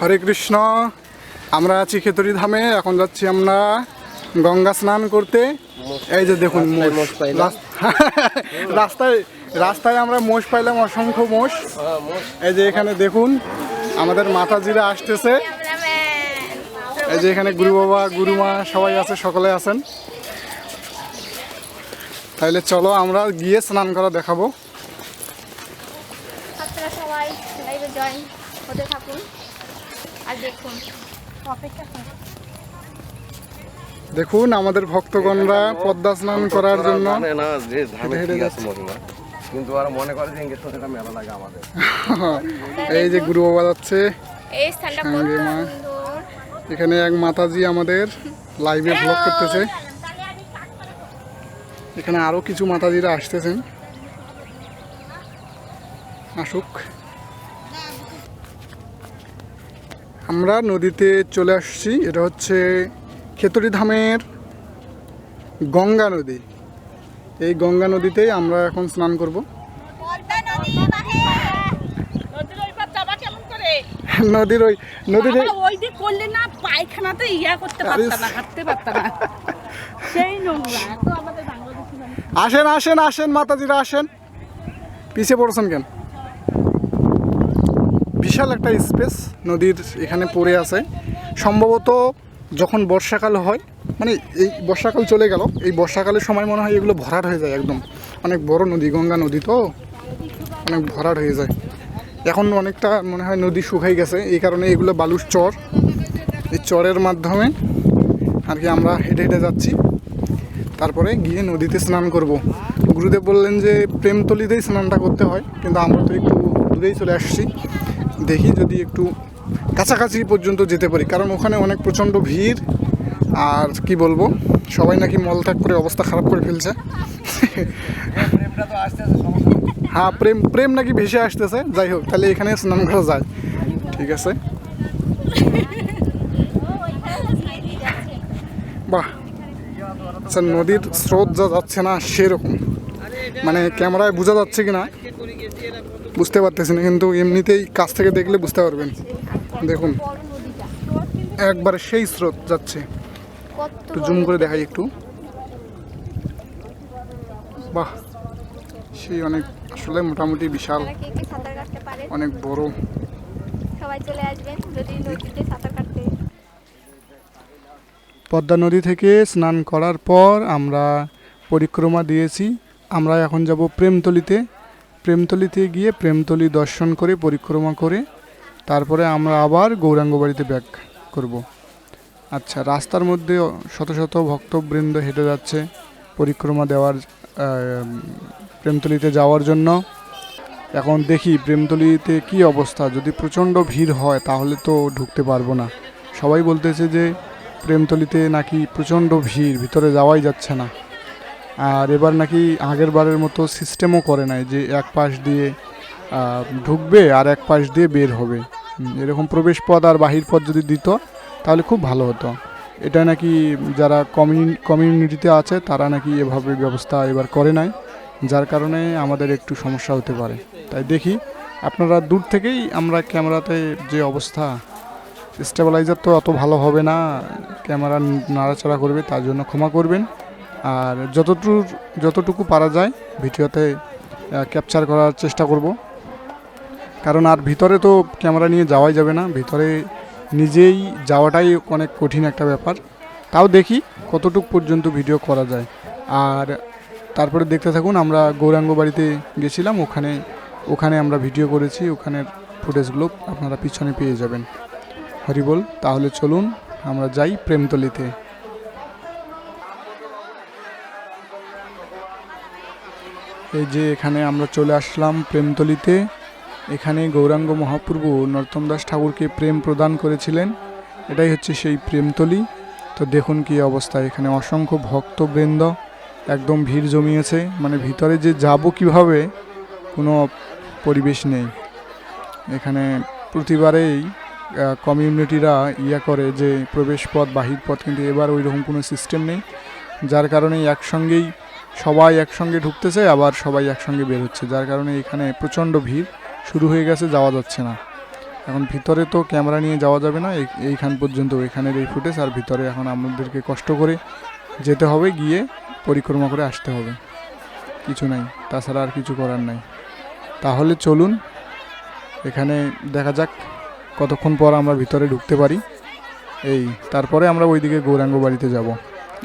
হরে কৃষ্ণ। আমরা আছি খেতরি ধামে এখন যাচ্ছি আমরা গঙ্গা স্নান করতে। এই যে দেখুন রাস্তায় রাস্তায় রাস্তায় আমরা মোষ পাইলাম অসংখ্য মোষ। এই যে এখানে দেখুন আমাদের মাতাজিরা আসতেছে। এই যে এখানে গুরু বাবা গুরুমা সবাই আছে সকলে আছেন। তাহলে চলো আমরা গিয়ে স্নান করা দেখাবো। আপনারা সবাই জয়েন হতে থাকুন। আর দেখুন অপেক্ষা দেখুন আমাদের ভক্তগণরা পদ্মা স্নান করার জন্য। কিন্তু ওরা মনে করে যে মেলা লাগে আমাদের। এই যে গুরু বাবা যাচ্ছে। এই স্থানটা সঙ্গে মা। এখানে এক মাতাজি আমাদের লাইভে ব্লগ করতেছে। এখানে আরও কিছু মাতাজিরা আসতেছেন। আসুক। আমরা নদীতে চলে আসছি এটা হচ্ছে খেতরি ধামের গঙ্গা নদী। এই গঙ্গা নদীতেই আমরা এখন স্নান করব। নদীর ওই নদীর ওই দিক করলে না পায়খানাতে ইয়া করতে পারতাম না হাঁটতে পারতাম না। সেই নোংরা আসেন আসেন আসেন মাতাজিরা আসেন। পিছিয়ে পড়ছেন কেন? বিশাল একটা স্পেস নদীর এখানে পড়ে আছে। সম্ভবত যখন বর্ষাকাল হয় মানে এই বর্ষাকাল চলে গেল, এই বর্ষাকালের সময় মনে হয় এগুলো ভরাট হয়ে যায় একদম। অনেক বড় নদী, গঙ্গা নদী তো, অনেক ভরাট হয়ে যায়। এখন অনেকটা মনে হয় নদী শুকাই গেছে, এই কারণে এগুলো বালুর চর। এই চরের মাধ্যমে আর কি আমরা হেঁটে হেঁটে যাচ্ছি। তারপরে গিয়ে নদীতে স্নান করব। গুরুদেব বললেন যে, প্রেমতলিতেই স্নানটা করতে হয়, কিন্তু আমরা তো একটু দূরেই চলে আসছি। দেখি যদি একটু কাছাকাছি পর্যন্ত যেতে পারি, কারণ ওখানে অনেক প্রচণ্ড ভিড়। আর কি বলব, সবাই নাকি মলত্যাগ করে অবস্থা খারাপ করে ফেলছে। হ্যাঁ প্রেম প্রেম নাকি ভেসে আসতেছে। যাই হোক, তাহলে এখানে স্নান করা যায়। ঠিক আছে? বাহ! আচ্ছা নদীর স্রোত যা যাচ্ছে না সেরকম। মানে ক্যামেরায় বোঝা যাচ্ছে কি না বুঝতে পারতেছি না, কিন্তু এমনিতেই কাছ থেকে দেখলে বুঝতে পারবেন। দেখুন, একবারে সেই স্রোত যাচ্ছে। একটু জুম করে দেখাই একটু। বাহ, সেই অনেক আসলে মোটামুটি বিশাল, অনেক বড়। পদ্মা নদী থেকে স্নান করার পর আমরা পরিক্রমা দিয়েছি। আমরা এখন যাব প্রেমতলিতে। প্রেমতলিতে গিয়ে প্রেমতলি দর্শন করে, পরিক্রমা করে, তারপরে আমরা আবার গৌরাঙ্গ বাড়িতে ব্যাক করব। আচ্ছা রাস্তার মধ্যে শত শত ভক্তবৃন্দ হেঁটে যাচ্ছে পরিক্রমা দেওয়ার প্রেমতলিতে যাওয়ার জন্য। এখন দেখি প্রেমতলিতে কি অবস্থা। যদি প্রচণ্ড ভিড় হয়, তাহলে তো ঢুকতে পারব না। সবাই বলতেছে যে প্রেমতলিতে নাকি প্রচণ্ড ভিড়, ভিতরে যাওয়াই যাচ্ছে না। আর এবার নাকি আগের বারের মতো সিস্টেমও করে নাই যে এক পাশ দিয়ে ঢুকবে আর এক পাশ দিয়ে বের হবে। এরকম প্রবেশ পথ আর বাহির পথ যদি দিত, তাহলে খুব ভালো হতো। এটা নাকি যারা কমিউনি কমিউনিটিতে আছে, তারা নাকি এভাবে ব্যবস্থা এবার করে নাই, যার কারণে আমাদের একটু সমস্যা হতে পারে। তাই দেখি, আপনারা দূর থেকেই আমরা ক্যামেরাতে যে অবস্থা স্টেবিলাইজার তো অত ভালো হবে না, ক্যামেরা নাড়াচাড়া করবে, তার জন্য ক্ষমা করবেন। আর যতটুকু যতটুকু পারা যায় ভিডিওতে ক্যাপচার করার চেষ্টা করব। কারণ আর ভিতরে তো ক্যামেরা নিয়ে যাওয়াই যাবে না, ভিতরে নিজেই যাওয়াটাই অনেক কঠিন একটা ব্যাপার। তাও দেখি কতটুকু পর্যন্ত ভিডিও করা যায়। আর তারপরে দেখতে থাকুন, আমরা গৌরাঙ্গ বাড়িতে গেছিলাম, ওখানে ওখানে আমরা ভিডিও করেছি, ওখানের ফুটেজগুলো আপনারা পিছনে পেয়ে যাবেন। হরিবল তাহলে চলুন, আমরা যাই প্রেমতলিতে। এই যে এখানে আমরা চলে আসলাম প্রেমতলিতে। এখানে গৌরাঙ্গ মহাপ্রভু নরোত্তম দাস ঠাকুরকে প্রেম প্রদান করেছিলেন। এটাই হচ্ছে সেই প্রেমতলি। তো দেখুন কি অবস্থা, এখানে অসংখ্য ভক্তবৃন্দ একদম ভিড় জমিয়েছে। মানে ভিতরে যে যাব কীভাবে, কোনো পরিবেশ নেই। এখানে প্রতিবারেই কমিউনিটিরা ইয়া করে যে প্রবেশ পথ, বাহির পথ, কিন্তু এবার ওই রকম কোনো সিস্টেম নেই। যার কারণে একসঙ্গেই সবাই একসঙ্গে ঢুকতেছে, আবার সবাই একসঙ্গে বের হচ্ছে যার কারণে এখানে প্রচণ্ড ভিড়, শুরু হয়ে গেছে, যাওয়া যাচ্ছে না। এখন ভিতরে তো ক্যামেরা নিয়ে যাওয়া যাবে না, এই- এইখান পর্যন্ত, এখানের এই ফুটেজ আর ভিতরে এখন আমাদেরকে কষ্ট করে যেতে হবে, গিয়ে পরিক্রমা করে আসতে হবে। কিছু নাই, তাছাড়া আর কিছু করার নাই। তাহলে চলুন, এখানে দেখা যাক কতক্ষণ পর আমরা ভিতরে ঢুকতে পারি। এই, তারপরে আমরা ওইদিকে গৌরাঙ্গ বাড়িতে যাব,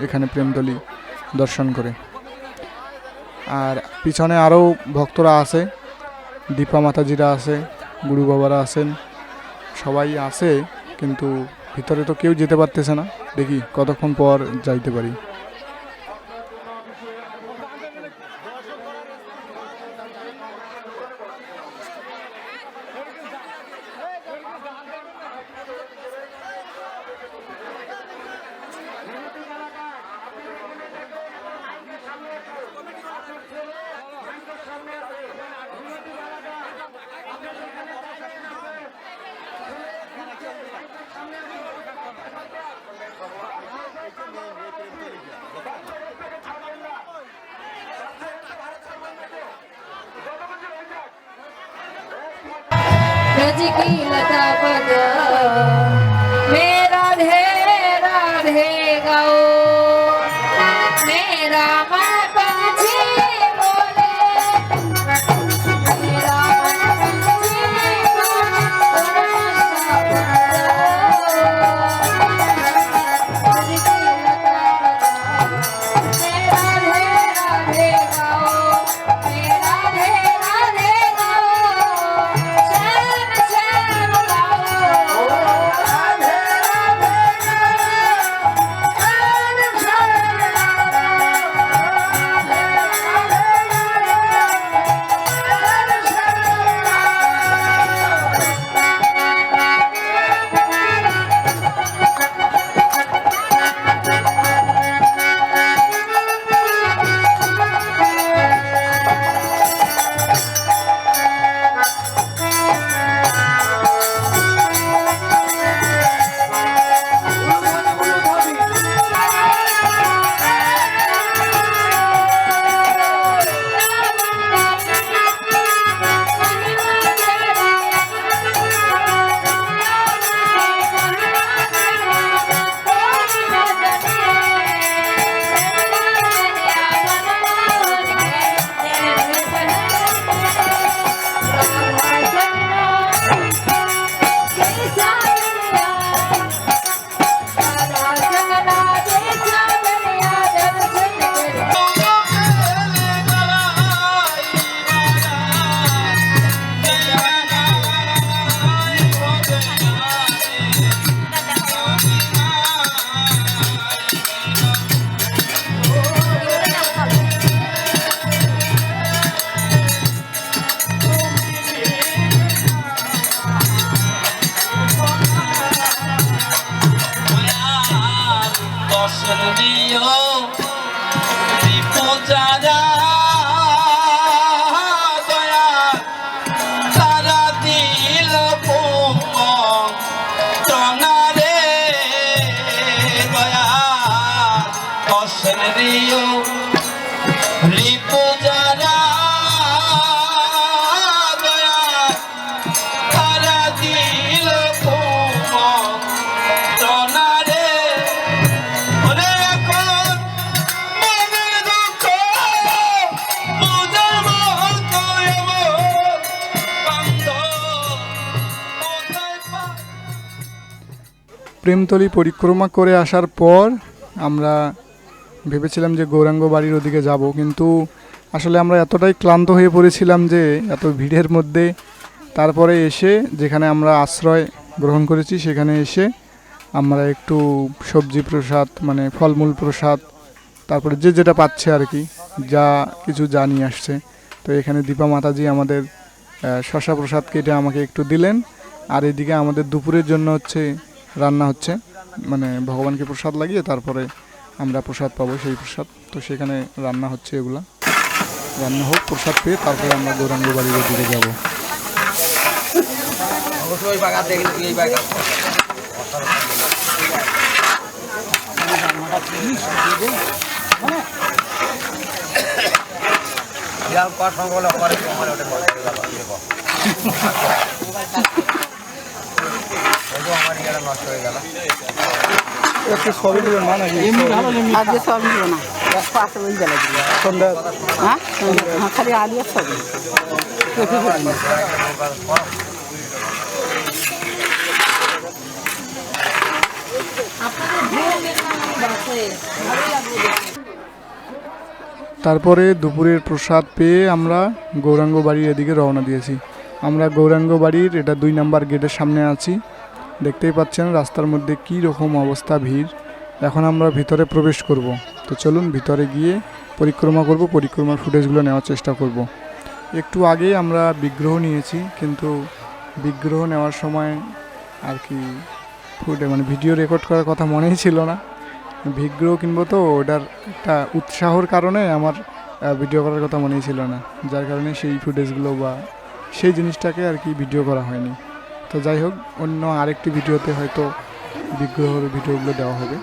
এখানে প্রেমতলি দর্শন করে। আর পিছনে আরও ভক্তরা আছে, দীপা মাতাজিরা আছে, গুরু বাবারা আছেন, সবাই আছে, কিন্তু ভিতরে তো কেউ যেতে পারতেছে না। দেখি কতক্ষণ পর যাইতে পারি। लता पद প্রেমতলি পরিক্রমা করে আসার পর আমরা ভেবেছিলাম যে গৌরাঙ্গ বাড়ির ওদিকে যাব, কিন্তু আসলে আমরা এতটাই ক্লান্ত হয়ে পড়েছিলাম যে, এত ভিড়ের মধ্যে তারপরে এসে যেখানে আমরা আশ্রয় গ্রহণ করেছি সেখানে এসে আমরা একটু সবজি প্রসাদ মানে ফলমূল প্রসাদ, তারপরে যে যেটা পাচ্ছে আর কি, যা কিছু নিয়ে আসছে। তো এখানে দীপা মাতাজি আমাদের শশা প্রসাদ কেটে আমাকে একটু দিলেন। আর এদিকে আমাদের দুপুরের জন্য হচ্ছে রান্না হচ্ছে। মানে ভগবানকে প্রসাদ লাগিয়ে তারপরে আমরা প্রসাদ পাবো সেই প্রসাদ। তো সেখানে রান্না হচ্ছে এগুলা। রান্না হোক, প্রসাদ পেয়ে তারপরে আমরা গৌরাঙ্গ বাড়ির দিকে যাব আমার আমার ওটা বলে তো আমার ইয়েটা নষ্ট হয়ে গেল একটু সবই না নাকি? আজকে না সন্ধ্যা হ্যাঁ? হ্যাঁ খালি তারপরে দুপুরের প্রসাদ পেয়ে আমরা গৌরাঙ্গ বাড়ির এদিকে রওনা দিয়েছি। আমরা গৌরাঙ্গ বাড়ির এটা দুই নাম্বার গেটের সামনে আছি। দেখতেই পাচ্ছেন রাস্তার মধ্যে কী রকম অবস্থা, ভিড়। এখন আমরা ভিতরে প্রবেশ করব। তো চলুন ভিতরে গিয়ে পরিক্রমা করব, পরিক্রমার ফুটেজগুলো নেওয়ার চেষ্টা করব। একটু আগেই আমরা বিগ্রহ নিয়েছি, কিন্তু বিগ্রহ নেওয়ার সময় আর কি ফুটে মানে ভিডিও রেকর্ড করার কথা মনেই ছিল না। বিগ্রহ কিনবো তো, ওটার একটা উৎসাহর কারণে আমার ভিডিও করার কথা মনেই ছিল না। যার কারণে সেই ফুটেজগুলো বা সেই জিনিসটাকে আর কি ভিডিও করা হয়নি। তো যাই হোক অন্য আরেকটি ভিডিওতে হয়তো বিগ্রহের ভিডিওগুলো দেওয়া হবে।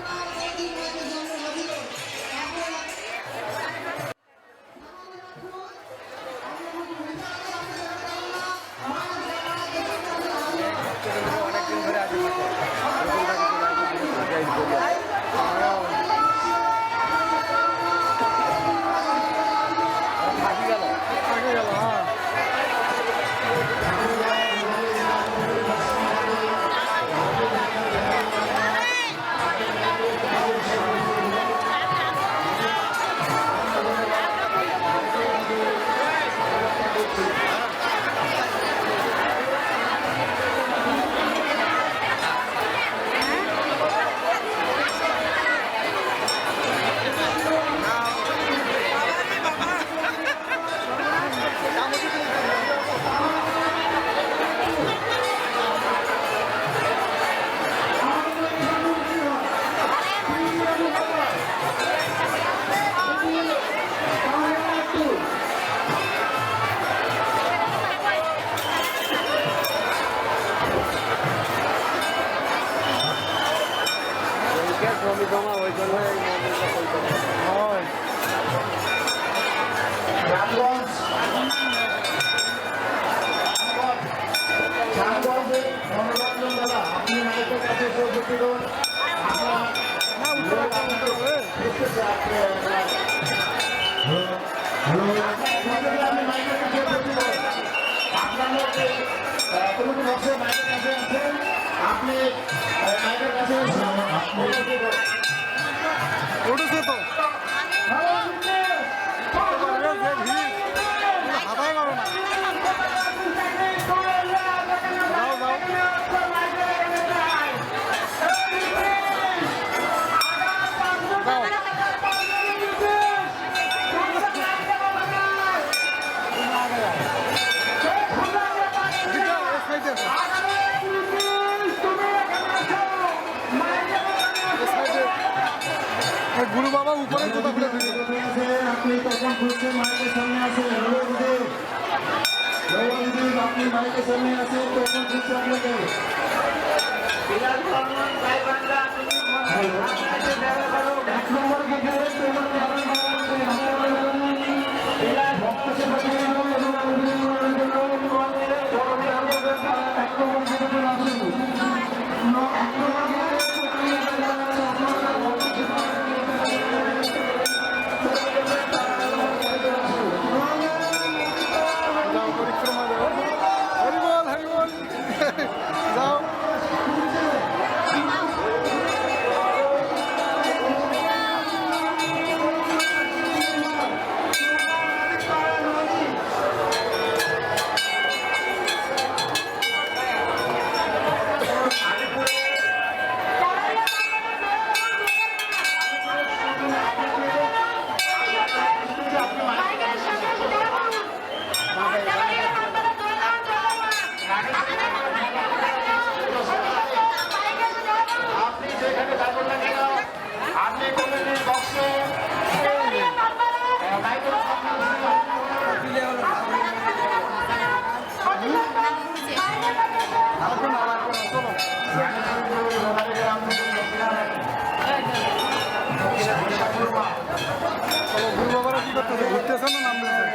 আপনারা ঘুরতেছেন না নামলেছেন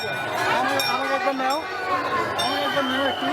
আমাকে একবার নাও। আমাকে একবার নাও একটু।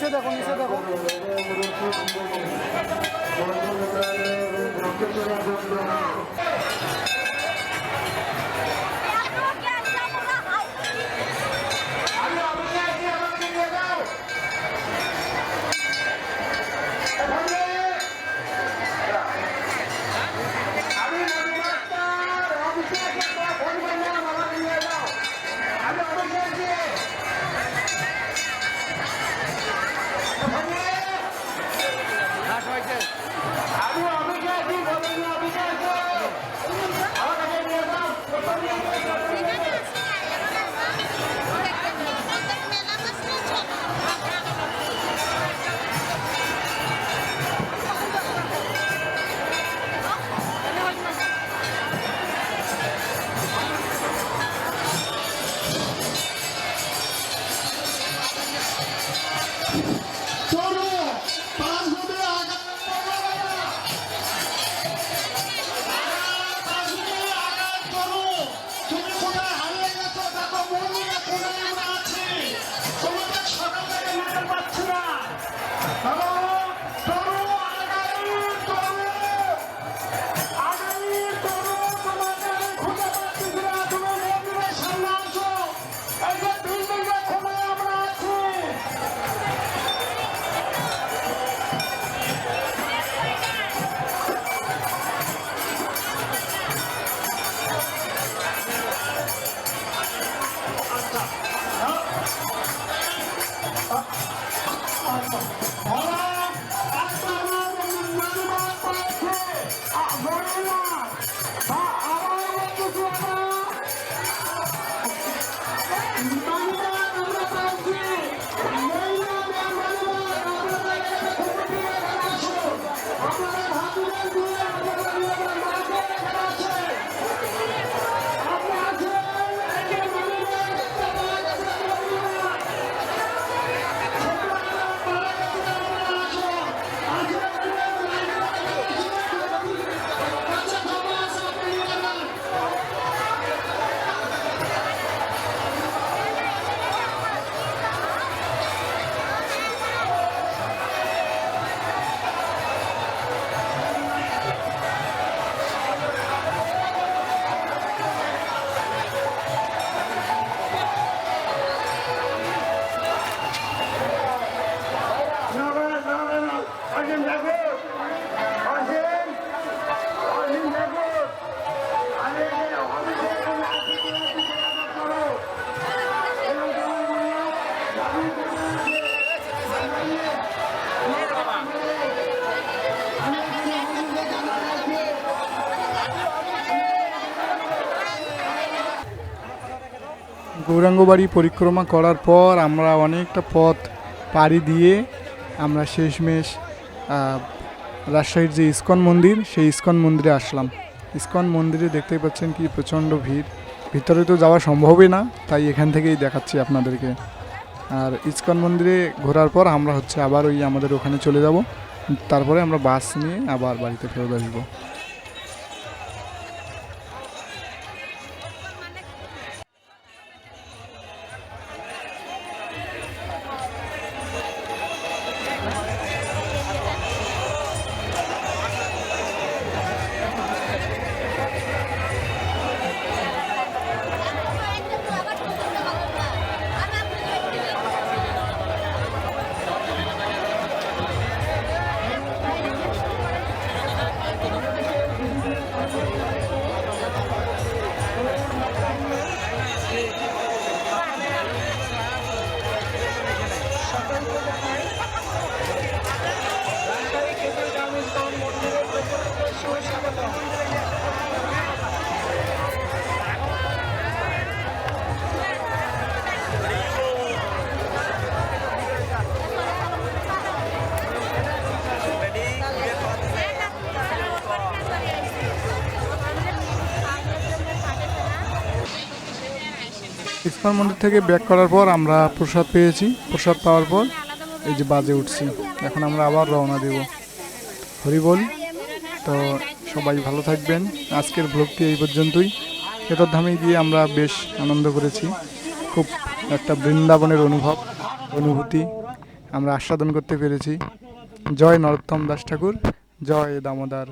নিচে দেখো নিচে দেখো। গৌরাঙ্গবাড়ি পরিক্রমা করার পর আমরা অনেকটা পথ পাড়ি দিয়ে আমরা শেষমেশ রাজশাহীর যে ইস্কন মন্দির, সেই ইস্কন মন্দিরে আসলাম। ইস্কন মন্দিরে দেখতেই পাচ্ছেন কি প্রচণ্ড ভিড়। ভিতরে তো যাওয়া সম্ভবই না, তাই এখান থেকেই দেখাচ্ছি আপনাদেরকে। আর ইস্কন মন্দিরে ঘোরার পর আমরা হচ্ছে আবার ওই আমাদের ওখানে চলে যাব। তারপরে আমরা বাস নিয়ে আবার বাড়িতে ফেরত আসব। ইস্কন মন্দির থেকে ব্যাক করার পর আমরা প্রসাদ পেয়েছি। প্রসাদ পাওয়ার পর এই যে বাজে উঠছি। এখন আমরা আবার রওনা দেব। হরি বল। তো সবাই ভালো থাকবেন। আজকের ব্লগটি এই পর্যন্তই। কেদারধামে গিয়ে আমরা বেশ আনন্দ করেছি। খুব একটা বৃন্দাবনের অনুভব, অনুভূতি আমরা আস্বাদন করতে পেরেছি। জয় নরোত্তম দাস ঠাকুর, জয় দামোদর।